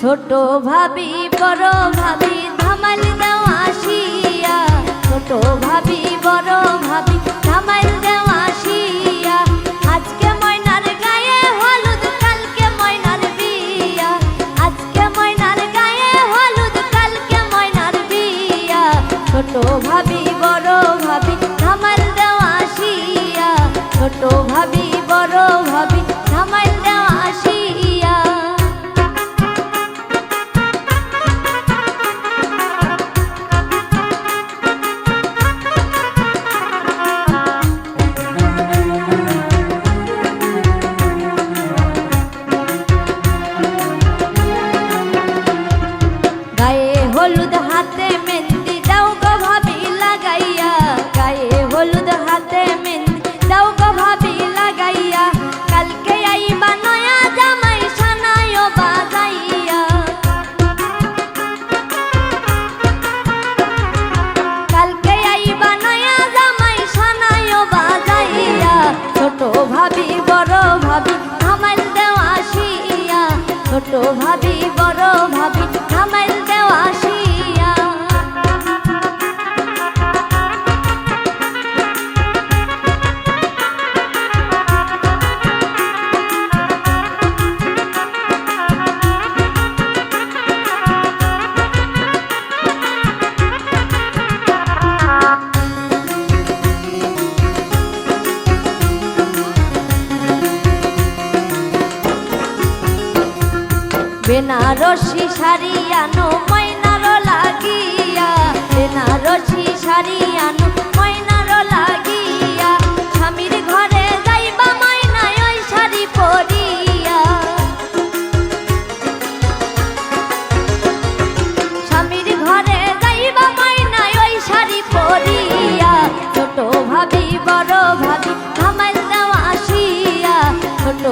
ছোট ভাবি বড় ভাবি ধামাল দেওয়া ছোট ভাবি বড় ভাবি ভাবি আমার দেওয়া ছোট ভাবি বড় ভাবি বেনারসি শাড়ি আনো ময়নার লাগিয়া। বেনারসি শাড়ি আনো ময়নার লাগিয়া। স্বামীর ঘরে যাইবা, ময়নায় ওই শাড়ি পরিয়া। স্বামীর ঘরে যাইবা, ময়নায় ওই শাড়ি পরিয়া। ছোট ভাবি, বড় ভাবি আমার দেওয়া আসিয়া। ছোট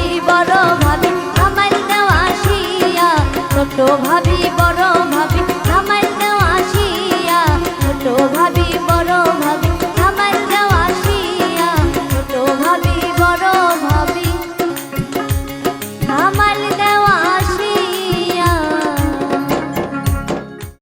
ভাবি বড় ভাবি আমার দেওয়া ছোট ভাবি বড়